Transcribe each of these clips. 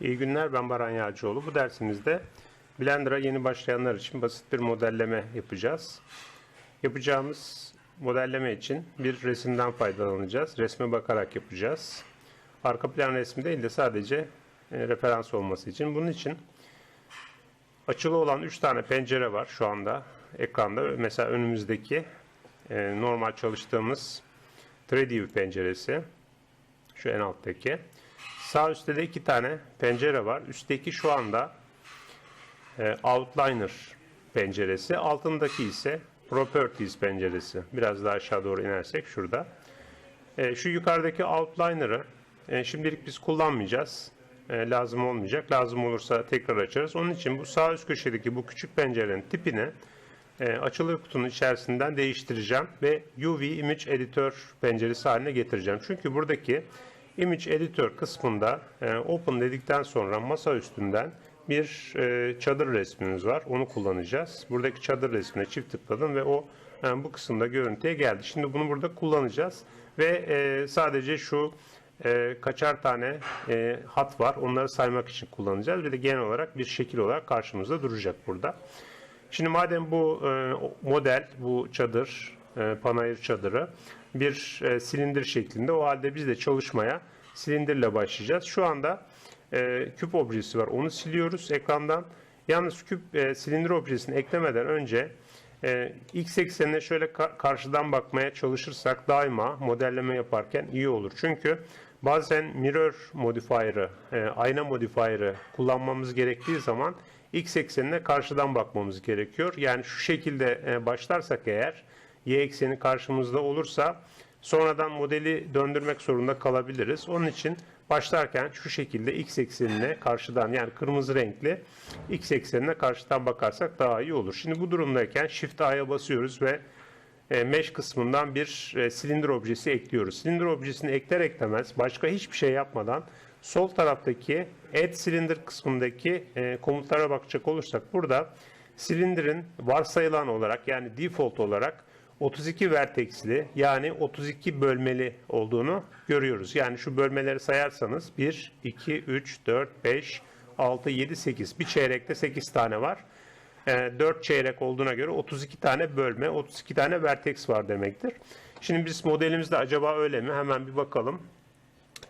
İyi günler ben Baran Yağcıoğlu. Bu dersimizde Blender'a yeni başlayanlar için basit bir modelleme yapacağız. Yapacağımız modelleme için bir resimden faydalanacağız. Resme bakarak yapacağız. Arka plan resmi değil de sadece e, referans olması için. Bunun için açılı olan 3 tane pencere var şu anda ekranda. Mesela önümüzdeki e, normal çalıştığımız 3D View penceresi. Şu en alttaki. Sağ üstte de iki tane pencere var. Üstteki şu anda e, Outliner penceresi. Altındaki ise Properties penceresi. Biraz daha aşağı doğru inersek şurada. E, şu yukarıdaki Outliner'ı e, şimdilik biz kullanmayacağız. E, lazım olmayacak. Lazım olursa tekrar açarız. Onun için bu sağ üst köşedeki bu küçük pencerenin tipini e, açılır kutunun içerisinden değiştireceğim ve UV Image Editor penceresi haline getireceğim. Çünkü buradaki Image Editor kısmında e, Open dedikten sonra masa üstünden bir e, çadır resmimiz var. Onu kullanacağız. Buradaki çadır resmine çift tıkladım ve o e, bu kısımda görüntüye geldi. Şimdi bunu burada kullanacağız ve e, sadece şu e, kaçar tane e, hat var. Onları saymak için kullanacağız. Bir de genel olarak bir şekil olarak karşımızda duracak burada. Şimdi madem bu e, model, bu çadır, e, panayır çadırı bir e, silindir şeklinde o halde biz de çalışmaya silindirle başlayacağız. Şu anda e, küp objesi var. Onu siliyoruz ekrandan. Yalnız küp e, silindir objesini eklemeden önce e, x eksenine şöyle ka- karşıdan bakmaya çalışırsak daima modelleme yaparken iyi olur. Çünkü bazen mirror modifier'ı, e, ayna modifier'ı kullanmamız gerektiği zaman x eksenine karşıdan bakmamız gerekiyor. Yani şu şekilde e, başlarsak eğer y ekseni karşımızda olursa sonradan modeli döndürmek zorunda kalabiliriz. Onun için başlarken şu şekilde x eksenine karşıdan yani kırmızı renkli x eksenine karşıdan bakarsak daha iyi olur. Şimdi bu durumdayken Shift A'ya basıyoruz ve e, mesh kısmından bir e, silindir objesi ekliyoruz. Silindir objesini ekler eklemez başka hiçbir şey yapmadan sol taraftaki Add Cylinder kısmındaki e, komutlara bakacak olursak burada silindirin varsayılan olarak yani default olarak 32 vertexli yani 32 bölmeli olduğunu görüyoruz. Yani şu bölmeleri sayarsanız 1, 2, 3, 4, 5, 6, 7, 8. Bir çeyrekte 8 tane var. 4 çeyrek olduğuna göre 32 tane bölme, 32 tane vertex var demektir. Şimdi biz modelimizde acaba öyle mi? Hemen bir bakalım.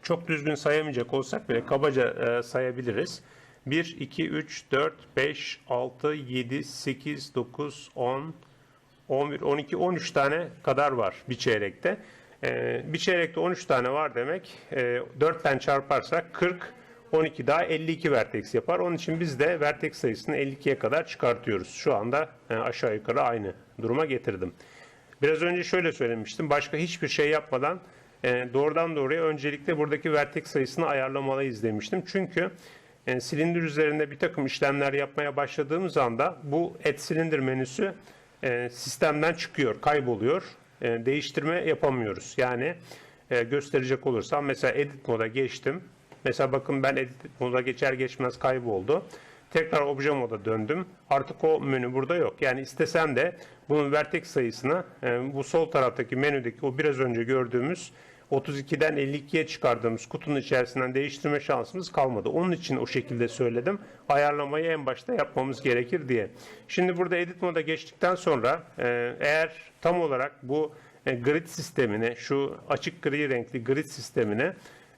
Çok düzgün sayamayacak olsak bile kabaca e, sayabiliriz. 1, 2, 3, 4, 5, 6, 7, 8, 9, 10, 11, 12, 13 tane kadar var bir çeyrekte. Ee, bir çeyrekte 13 tane var demek. E, 4'ten çarparsak 40, 12 daha 52 vertex yapar. Onun için biz de vertex sayısını 52'ye kadar çıkartıyoruz. Şu anda e, aşağı yukarı aynı duruma getirdim. Biraz önce şöyle söylemiştim. Başka hiçbir şey yapmadan e, doğrudan doğruya öncelikle buradaki vertex sayısını ayarlamalıyız demiştim. Çünkü e, silindir üzerinde bir takım işlemler yapmaya başladığımız anda bu et silindir menüsü e, sistemden çıkıyor, kayboluyor. E, değiştirme yapamıyoruz. Yani e, gösterecek olursam mesela edit moda geçtim. Mesela bakın ben edit moda geçer geçmez kayboldu. Tekrar obje moda döndüm. Artık o menü burada yok. Yani istesem de bunun vertex sayısını e, bu sol taraftaki menüdeki o biraz önce gördüğümüz 32'den 52'ye çıkardığımız kutunun içerisinden değiştirme şansımız kalmadı. Onun için o şekilde söyledim. Ayarlamayı en başta yapmamız gerekir diye. Şimdi burada edit moda geçtikten sonra e, eğer tam olarak bu e, grid sistemine, şu açık gri renkli grid sistemine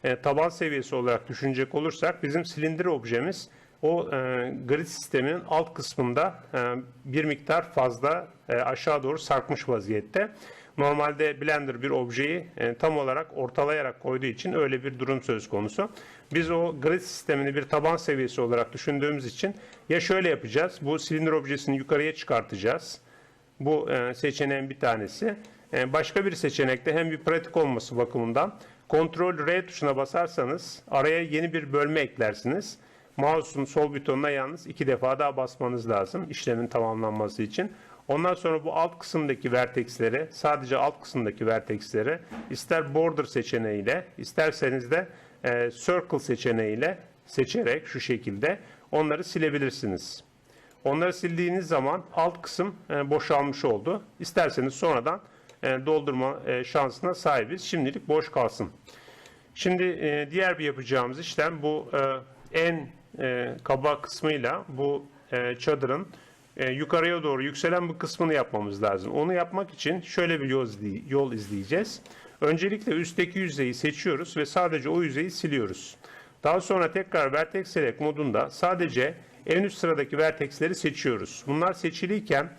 e, taban seviyesi olarak düşünecek olursak bizim silindir objemiz o e, grid sisteminin alt kısmında e, bir miktar fazla e, aşağı doğru sarkmış vaziyette. Normalde Blender bir objeyi e, tam olarak ortalayarak koyduğu için öyle bir durum söz konusu. Biz o grid sistemini bir taban seviyesi olarak düşündüğümüz için ya şöyle yapacağız. Bu silindir objesini yukarıya çıkartacağız. Bu e, seçeneğin bir tanesi. E, başka bir seçenekte hem bir pratik olması bakımından Ctrl R tuşuna basarsanız araya yeni bir bölme eklersiniz. Mouse'un sol butonuna yalnız iki defa daha basmanız lazım işlemin tamamlanması için. Ondan sonra bu alt kısımdaki vertexleri, sadece alt kısımdaki vertexleri ister border seçeneğiyle, isterseniz de e, circle seçeneğiyle seçerek şu şekilde onları silebilirsiniz. Onları sildiğiniz zaman alt kısım e, boşalmış oldu. İsterseniz sonradan e, doldurma e, şansına sahibiz. Şimdilik boş kalsın. Şimdi e, diğer bir yapacağımız işlem bu e, en e, kaba kısmıyla bu e, çadırın e, yukarıya doğru yükselen bu kısmını yapmamız lazım. Onu yapmak için şöyle bir yol, izley- yol izleyeceğiz. Öncelikle üstteki yüzeyi seçiyoruz ve sadece o yüzeyi siliyoruz. Daha sonra tekrar Vertex Select modunda sadece en üst sıradaki vertexleri seçiyoruz. Bunlar seçiliyken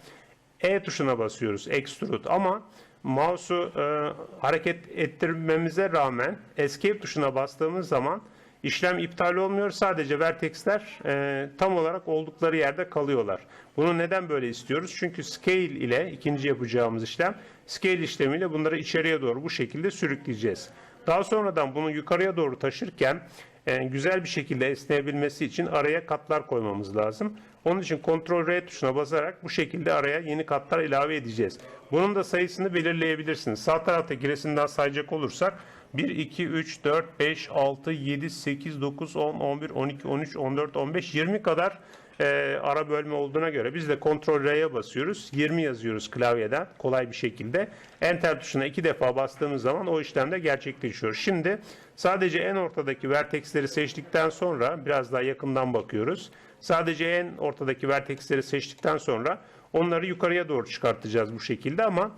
E tuşuna basıyoruz Extrude ama mouse'u e, hareket ettirmemize rağmen Escape tuşuna bastığımız zaman işlem iptal olmuyor. Sadece vertexler e, tam olarak oldukları yerde kalıyorlar. Bunu neden böyle istiyoruz? Çünkü Scale ile ikinci yapacağımız işlem Scale işlemiyle bunları içeriye doğru bu şekilde sürükleyeceğiz. Daha sonradan bunu yukarıya doğru taşırken e, güzel bir şekilde esneyebilmesi için araya katlar koymamız lazım. Onun için Ctrl R tuşuna basarak bu şekilde araya yeni katlar ilave edeceğiz. Bunun da sayısını belirleyebilirsiniz. Sağ taraftaki resimden sayacak olursak 1, 2, 3, 4, 5, 6, 7, 8, 9, 10, 11, 12, 13, 14, 15, 20 kadar e, ara bölme olduğuna göre biz de Ctrl R'ye basıyoruz. 20 yazıyoruz klavyeden kolay bir şekilde. Enter tuşuna iki defa bastığımız zaman o işlem de gerçekleşiyor. Şimdi sadece en ortadaki vertexleri seçtikten sonra biraz daha yakından bakıyoruz. Sadece en ortadaki vertexleri seçtikten sonra onları yukarıya doğru çıkartacağız bu şekilde ama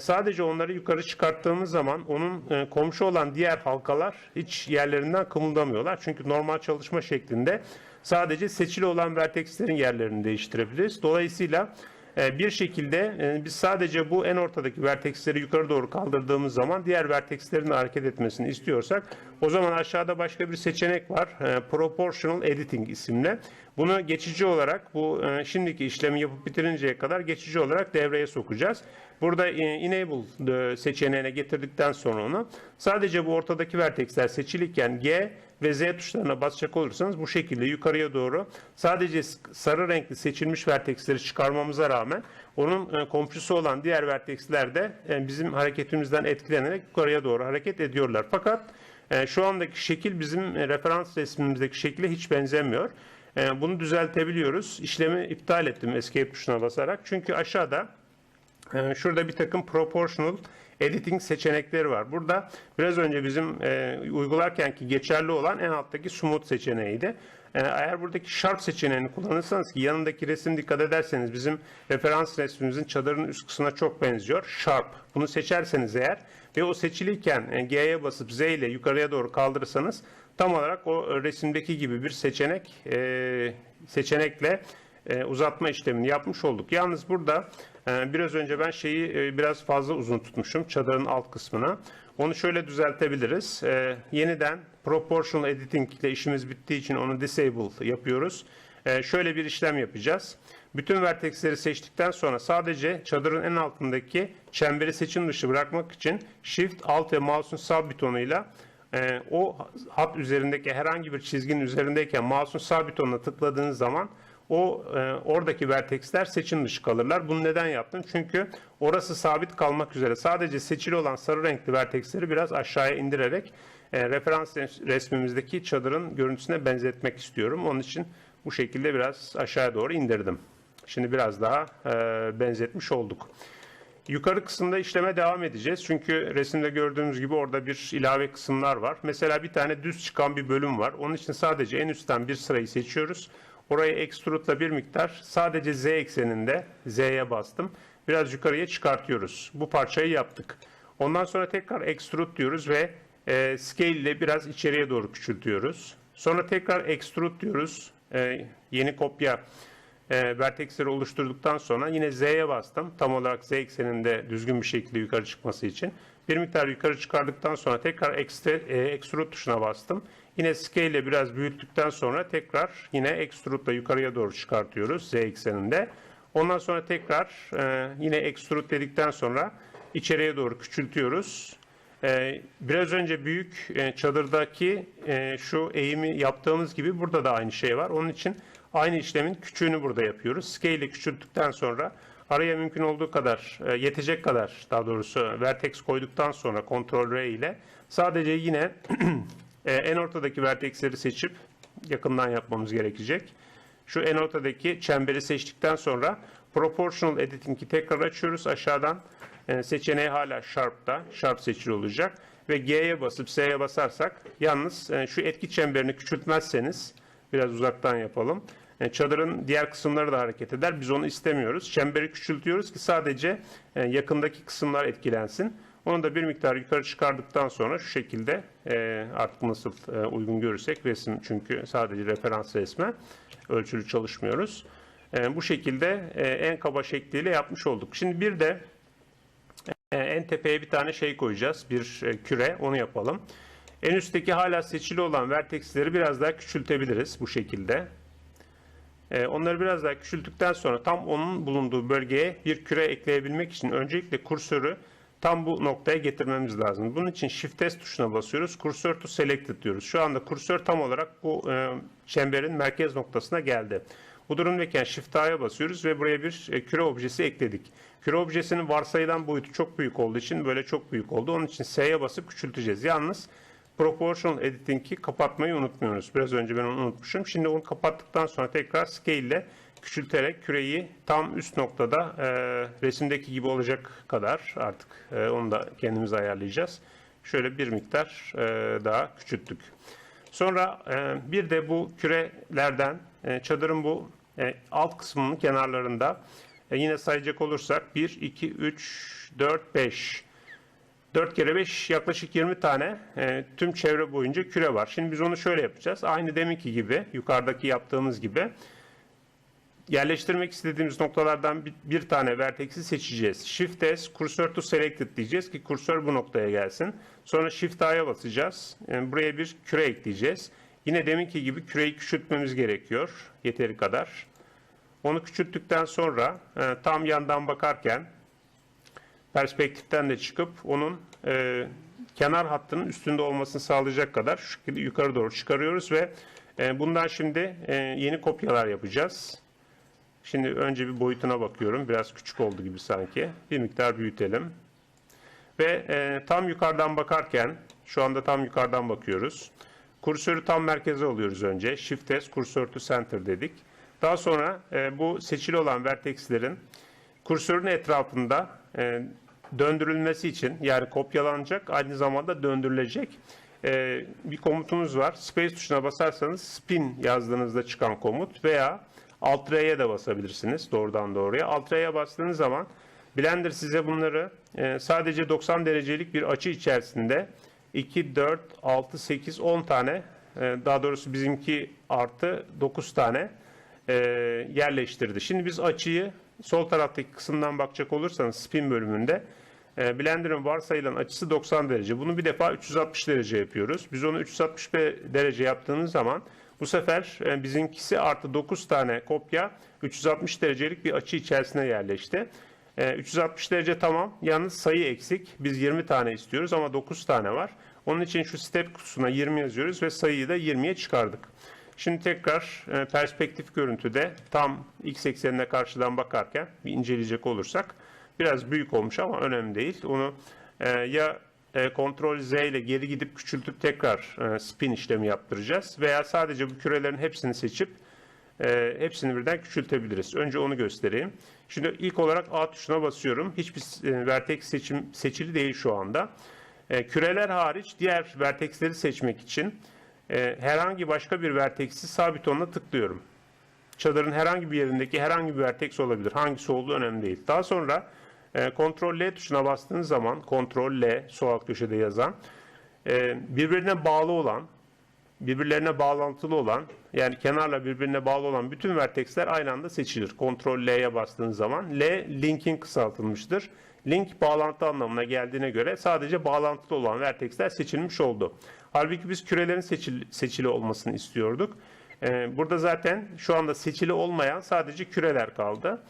sadece onları yukarı çıkarttığımız zaman onun e, komşu olan diğer halkalar hiç yerlerinden kımıldamıyorlar. Çünkü normal çalışma şeklinde sadece seçili olan vertexlerin yerlerini değiştirebiliriz. Dolayısıyla bir şekilde e, biz sadece bu en ortadaki vertexleri yukarı doğru kaldırdığımız zaman diğer vertexlerin hareket etmesini istiyorsak o zaman aşağıda başka bir seçenek var. E, Proportional Editing isimli. Bunu geçici olarak bu e, şimdiki işlemi yapıp bitirinceye kadar geçici olarak devreye sokacağız. Burada e, Enable e, seçeneğine getirdikten sonra onu sadece bu ortadaki vertexler seçilirken G ve Z tuşlarına basacak olursanız bu şekilde yukarıya doğru sadece sarı renkli seçilmiş vertexleri çıkarmamıza rağmen onun e, komşusu olan diğer vertexler de e, bizim hareketimizden etkilenerek yukarıya doğru hareket ediyorlar. Fakat e, şu andaki şekil bizim referans resmimizdeki şekle hiç benzemiyor. Bunu düzeltebiliyoruz. İşlemi iptal ettim Escape tuşuna basarak. Çünkü aşağıda Şurada bir takım proportional editing seçenekleri var. Burada biraz önce bizim e, uygularken ki geçerli olan en alttaki smooth seçeneğiydi. E, eğer buradaki sharp seçeneğini kullanırsanız ki yanındaki resim dikkat ederseniz bizim referans resmimizin çadırın üst kısmına çok benziyor. Sharp. Bunu seçerseniz eğer ve o seçiliyken e, G'ye basıp Z ile yukarıya doğru kaldırırsanız tam olarak o resimdeki gibi bir seçenek e, seçenekle e, uzatma işlemini yapmış olduk. Yalnız burada e, biraz önce ben şeyi e, biraz fazla uzun tutmuşum çadırın alt kısmına. Onu şöyle düzeltebiliriz. E, yeniden proportional editing ile işimiz bittiği için onu disable yapıyoruz. E, şöyle bir işlem yapacağız. Bütün vertexleri seçtikten sonra sadece çadırın en altındaki çemberi seçim dışı bırakmak için Shift, Alt ve mouse'un sağ butonuyla e, o hat üzerindeki herhangi bir çizginin üzerindeyken mouse'un sağ butonuna tıkladığınız zaman o e, oradaki vertexler seçim dışı kalırlar. Bunu neden yaptım? Çünkü orası sabit kalmak üzere. Sadece seçili olan sarı renkli vertexleri biraz aşağıya indirerek e, referans resmimizdeki çadırın görüntüsüne benzetmek istiyorum. Onun için bu şekilde biraz aşağıya doğru indirdim. Şimdi biraz daha e, benzetmiş olduk. Yukarı kısımda işleme devam edeceğiz. Çünkü resimde gördüğümüz gibi orada bir ilave kısımlar var. Mesela bir tane düz çıkan bir bölüm var. Onun için sadece en üstten bir sırayı seçiyoruz. Orayı extrude'la bir miktar sadece z ekseninde z'ye bastım. Biraz yukarıya çıkartıyoruz. Bu parçayı yaptık. Ondan sonra tekrar extrude diyoruz ve e, scale ile biraz içeriye doğru küçültüyoruz. Sonra tekrar extrude diyoruz. E, yeni kopya e, vertexleri oluşturduktan sonra yine Z'ye bastım. Tam olarak Z ekseninde düzgün bir şekilde yukarı çıkması için. Bir miktar yukarı çıkardıktan sonra tekrar extrude, extrude tuşuna bastım. Yine scale ile biraz büyüttükten sonra tekrar yine extrude ile yukarıya doğru çıkartıyoruz Z ekseninde. Ondan sonra tekrar e, yine extrude dedikten sonra içeriye doğru küçültüyoruz. E, biraz önce büyük e, çadırdaki e, şu eğimi yaptığımız gibi burada da aynı şey var. Onun için aynı işlemin küçüğünü burada yapıyoruz. Scale ile küçülttükten sonra araya mümkün olduğu kadar, e, yetecek kadar daha doğrusu vertex koyduktan sonra Ctrl R ile sadece yine e, en ortadaki vertexleri seçip yakından yapmamız gerekecek. Şu en ortadaki çemberi seçtikten sonra Proportional Editing'i tekrar açıyoruz aşağıdan. E, seçeneği hala Sharp'ta. Sharp seçili olacak. Ve G'ye basıp S'ye basarsak yalnız e, şu etki çemberini küçültmezseniz Biraz uzaktan yapalım. E, Çadırın diğer kısımları da hareket eder. Biz onu istemiyoruz. Çemberi küçültüyoruz ki sadece e, yakındaki kısımlar etkilensin. Onu da bir miktar yukarı çıkardıktan sonra şu şekilde e, artık nasıl e, uygun görürsek resim çünkü sadece referans resme ölçülü çalışmıyoruz. E, bu şekilde en kaba şekliyle yapmış olduk. Şimdi bir de en tepeye bir tane şey koyacağız. Bir küre onu yapalım. En üstteki hala seçili olan verteksleri biraz daha küçültebiliriz bu şekilde. Onları biraz daha küçülttükten sonra tam onun bulunduğu bölgeye bir küre ekleyebilmek için öncelikle kursörü tam bu noktaya getirmemiz lazım. Bunun için Shift S tuşuna basıyoruz. Cursor to Selected diyoruz. Şu anda kursör tam olarak bu e, çemberin merkez noktasına geldi. Bu durumdayken Shift A'ya basıyoruz ve buraya bir e, küre objesi ekledik. Küre objesinin varsayılan boyutu çok büyük olduğu için böyle çok büyük oldu. Onun için S'ye basıp küçülteceğiz. Yalnız Proportional Editing'i kapatmayı unutmuyoruz. Biraz önce ben onu unutmuşum. Şimdi onu kapattıktan sonra tekrar Scale ile küçülterek küreyi tam üst noktada e, resimdeki gibi olacak kadar artık e, onu da kendimiz ayarlayacağız. Şöyle bir miktar e, daha küçülttük. Sonra e, bir de bu kürelerden e, çadırın bu e, alt kısmının kenarlarında e, yine sayacak olursak 1, 2, 3, 4, 5 4 kere 5 yaklaşık 20 tane e, tüm çevre boyunca küre var. Şimdi biz onu şöyle yapacağız. Aynı deminki gibi yukarıdaki yaptığımız gibi yerleştirmek istediğimiz noktalardan bir, bir tane vertex'i seçeceğiz. Shift S, Cursor to Selected diyeceğiz ki kursör bu noktaya gelsin. Sonra Shift A'ya basacağız. E, buraya bir küre ekleyeceğiz. Yine deminki gibi küreyi küçültmemiz gerekiyor. Yeteri kadar. Onu küçülttükten sonra e, tam yandan bakarken perspektiften de çıkıp onun e, kenar hattının üstünde olmasını sağlayacak kadar şu şekilde yukarı doğru çıkarıyoruz ve e, bundan şimdi e, yeni kopyalar yapacağız. Şimdi önce bir boyutuna bakıyorum. Biraz küçük oldu gibi sanki. Bir miktar büyütelim. Ve e, tam yukarıdan bakarken, şu anda tam yukarıdan bakıyoruz. Kursörü tam merkeze alıyoruz önce. Shift S, Cursor to Center dedik. Daha sonra e, bu seçili olan vertexlerin kursörün etrafında e, döndürülmesi için yani kopyalanacak aynı zamanda döndürülecek e, bir komutumuz var. Space tuşuna basarsanız spin yazdığınızda çıkan komut veya Alt R'ye de basabilirsiniz doğrudan doğruya. Alt R'ye bastığınız zaman Blender size bunları e, sadece 90 derecelik bir açı içerisinde 2, 4, 6, 8, 10 tane e, daha doğrusu bizimki artı 9 tane e, yerleştirdi. Şimdi biz açıyı sol taraftaki kısımdan bakacak olursanız spin bölümünde Blender'ın varsayılan açısı 90 derece. Bunu bir defa 360 derece yapıyoruz. Biz onu 360 derece yaptığımız zaman bu sefer e, bizimkisi artı 9 tane kopya 360 derecelik bir açı içerisine yerleşti. E, 360 derece tamam. Yalnız sayı eksik. Biz 20 tane istiyoruz ama 9 tane var. Onun için şu step kutusuna 20 yazıyoruz ve sayıyı da 20'ye çıkardık. Şimdi tekrar e, perspektif görüntüde tam x eksenine karşıdan bakarken bir inceleyecek olursak biraz büyük olmuş ama önemli değil. Onu e, ya e, Ctrl Z ile geri gidip küçültüp tekrar e, spin işlemi yaptıracağız veya sadece bu kürelerin hepsini seçip e, hepsini birden küçültebiliriz. Önce onu göstereyim. Şimdi ilk olarak A tuşuna basıyorum. Hiçbir e, vertex seçim seçili değil şu anda. E, küreler hariç diğer vertexleri seçmek için e, herhangi başka bir vertex'i sağ butonuna tıklıyorum. Çadırın herhangi bir yerindeki herhangi bir vertex olabilir. Hangisi olduğu önemli değil. Daha sonra e, Ctrl L tuşuna bastığınız zaman Ctrl L sol alt köşede yazan e, birbirine bağlı olan birbirlerine bağlantılı olan yani kenarla birbirine bağlı olan bütün vertexler aynı anda seçilir. Ctrl L'ye bastığınız zaman L linkin kısaltılmıştır. Link bağlantı anlamına geldiğine göre sadece bağlantılı olan vertexler seçilmiş oldu. Halbuki biz kürelerin seçili, seçili olmasını istiyorduk. Ee, burada zaten şu anda seçili olmayan sadece küreler kaldı.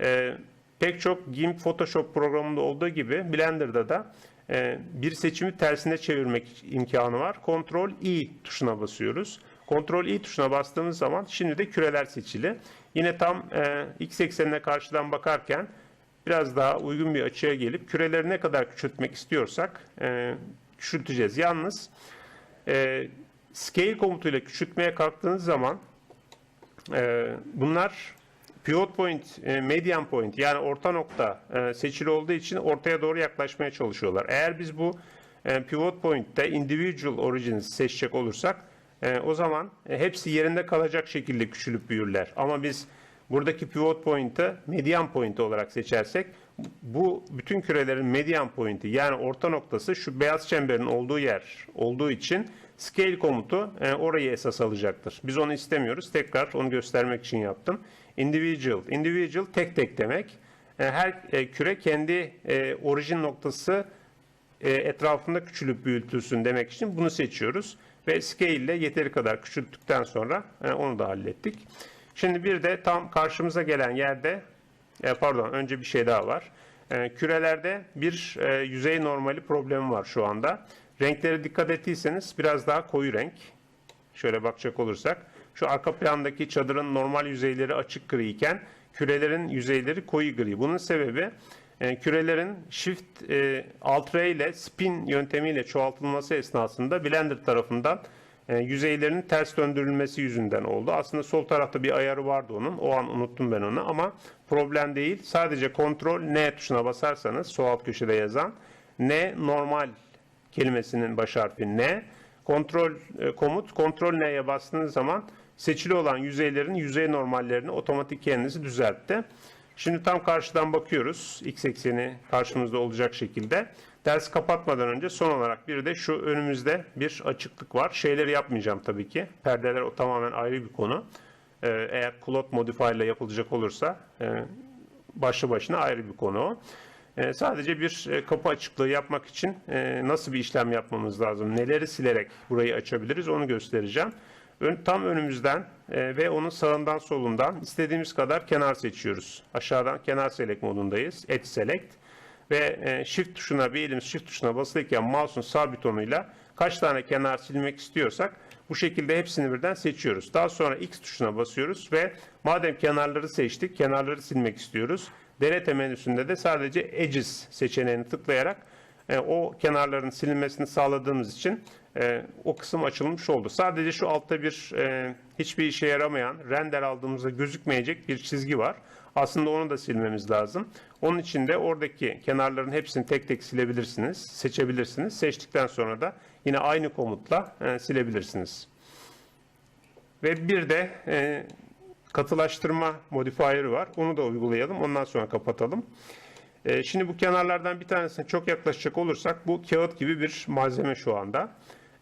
Ee, pek çok GIMP Photoshop programında olduğu gibi Blender'da da e, bir seçimi tersine çevirmek imkanı var. Ctrl I tuşuna basıyoruz. Ctrl I tuşuna bastığımız zaman şimdi de küreler seçili. Yine tam e, x eksenine karşıdan bakarken biraz daha uygun bir açıya gelip küreleri ne kadar küçültmek istiyorsak e, küçülteceğiz. Yalnız e, scale komutuyla küçültmeye kalktığınız zaman e, bunlar pivot point, e, median point yani orta nokta e, seçili olduğu için ortaya doğru yaklaşmaya çalışıyorlar. Eğer biz bu e, pivot point'te individual origins seçecek olursak e, o zaman e, hepsi yerinde kalacak şekilde küçülüp büyürler. Ama biz buradaki pivot point'ı median point olarak seçersek bu bütün kürelerin median point'i yani orta noktası şu beyaz çemberin olduğu yer olduğu için scale komutu e, orayı esas alacaktır. Biz onu istemiyoruz. Tekrar onu göstermek için yaptım. Individual. Individual tek tek demek. E, her e, küre kendi e, orijin noktası etrafında küçülüp büyütülsün demek için bunu seçiyoruz. Ve scale ile yeteri kadar küçülttükten sonra onu da hallettik. Şimdi bir de tam karşımıza gelen yerde pardon önce bir şey daha var. Kürelerde bir yüzey normali problemi var şu anda. Renklere dikkat ettiyseniz biraz daha koyu renk. Şöyle bakacak olursak. Şu arka plandaki çadırın normal yüzeyleri açık gri iken kürelerin yüzeyleri koyu gri. Bunun sebebi e, kürelerin shift e, alt R ile spin yöntemiyle çoğaltılması esnasında Blender tarafından e, yüzeylerinin ters döndürülmesi yüzünden oldu. Aslında sol tarafta bir ayarı vardı onun. O an unuttum ben onu ama problem değil. Sadece kontrol N tuşuna basarsanız sol alt köşede yazan N normal kelimesinin baş harfi N. Kontrol e, komut kontrol N'ye bastığınız zaman seçili olan yüzeylerin yüzey normallerini otomatik kendisi düzeltti. Şimdi tam karşıdan bakıyoruz. X ekseni karşımızda olacak şekilde. Ders kapatmadan önce son olarak bir de şu önümüzde bir açıklık var. Şeyleri yapmayacağım tabii ki. Perdeler o tamamen ayrı bir konu. Ee, eğer Cloud Modify ile yapılacak olursa e, başlı başına ayrı bir konu o. E, sadece bir e, kapı açıklığı yapmak için e, nasıl bir işlem yapmamız lazım? Neleri silerek burayı açabiliriz onu göstereceğim. Tam önümüzden e, ve onun sağından solundan istediğimiz kadar kenar seçiyoruz. Aşağıdan kenar select modundayız. Edge select ve e, shift tuşuna bir elimiz shift tuşuna basılıyken mouse'un sağ butonuyla kaç tane kenar silmek istiyorsak bu şekilde hepsini birden seçiyoruz. Daha sonra X tuşuna basıyoruz ve madem kenarları seçtik, kenarları silmek istiyoruz. Delete menüsünde de sadece Edges seçeneğini tıklayarak e, o kenarların silinmesini sağladığımız için e, o kısım açılmış oldu. Sadece şu altta bir e, hiçbir işe yaramayan, render aldığımızda gözükmeyecek bir çizgi var. Aslında onu da silmemiz lazım. Onun için de oradaki kenarların hepsini tek tek silebilirsiniz, seçebilirsiniz. Seçtikten sonra da yine aynı komutla e, silebilirsiniz. Ve bir de e, katılaştırma modifier'ı var. Onu da uygulayalım. Ondan sonra kapatalım. E, şimdi bu kenarlardan bir tanesine çok yaklaşacak olursak bu kağıt gibi bir malzeme şu anda.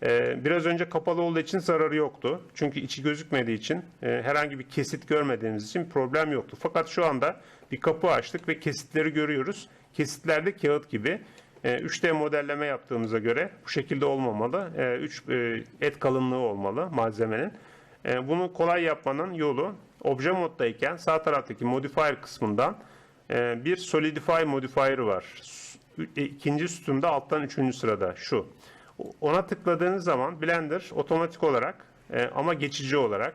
E, biraz önce kapalı olduğu için zararı yoktu. Çünkü içi gözükmediği için e, herhangi bir kesit görmediğimiz için problem yoktu. Fakat şu anda bir kapı açtık ve kesitleri görüyoruz. Kesitlerde kağıt gibi. E, 3D modelleme yaptığımıza göre bu şekilde olmamalı. E, 3 e, et kalınlığı olmalı malzemenin. E, bunu kolay yapmanın yolu obje moddayken sağ taraftaki modifier kısmından bir solidify modifier'ı var. İkinci sütunda alttan üçüncü sırada şu. Ona tıkladığınız zaman Blender otomatik olarak e, ama geçici olarak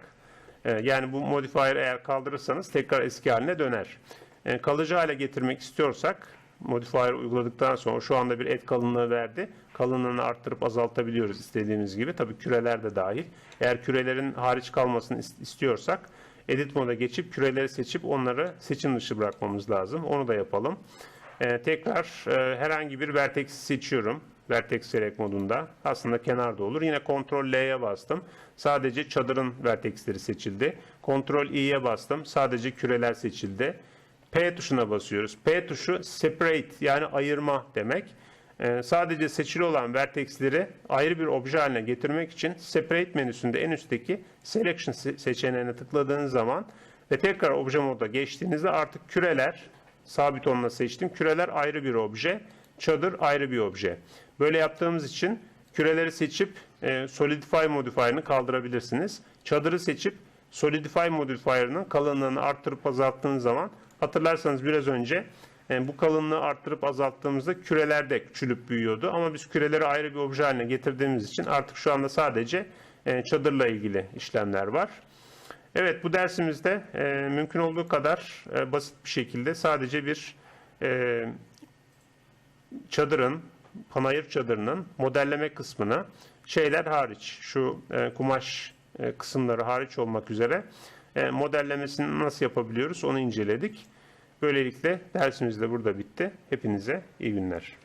e, yani bu modifier eğer kaldırırsanız tekrar eski haline döner. E, kalıcı hale getirmek istiyorsak modifier uyguladıktan sonra şu anda bir et kalınlığı verdi. Kalınlığını arttırıp azaltabiliyoruz istediğimiz gibi. Tabii küreler de dahil. Eğer kürelerin hariç kalmasını istiyorsak edit moda geçip küreleri seçip onları seçim dışı bırakmamız lazım. Onu da yapalım. Ee, tekrar e, herhangi bir vertex seçiyorum. Vertex select modunda. Aslında kenarda olur. Yine Ctrl L'ye bastım. Sadece çadırın vertexleri seçildi. Ctrl i'ye bastım. Sadece küreler seçildi. P tuşuna basıyoruz. P tuşu separate yani ayırma demek. Ee, sadece seçili olan vertexleri ayrı bir obje haline getirmek için separate menüsünde en üstteki selection se- seçeneğine tıkladığınız zaman ve tekrar obje moda geçtiğinizde artık küreler sabit onunla seçtim. Küreler ayrı bir obje, çadır ayrı bir obje. Böyle yaptığımız için küreleri seçip e, Solidify modifier'ını kaldırabilirsiniz. Çadırı seçip Solidify modifier'ının kalınlığını arttırıp azalttığınız zaman hatırlarsanız biraz önce e, bu kalınlığı arttırıp azalttığımızda küreler de küçülüp büyüyordu. Ama biz küreleri ayrı bir obje haline getirdiğimiz için artık şu anda sadece e, çadırla ilgili işlemler var. Evet bu dersimizde e, mümkün olduğu kadar basit bir şekilde sadece bir çadırın, panayır çadırının modelleme kısmına şeyler hariç, şu e, kumaş e, kısımları hariç olmak üzere e, modellemesini nasıl yapabiliyoruz onu inceledik. Böylelikle dersimiz de burada bitti. Hepinize iyi günler.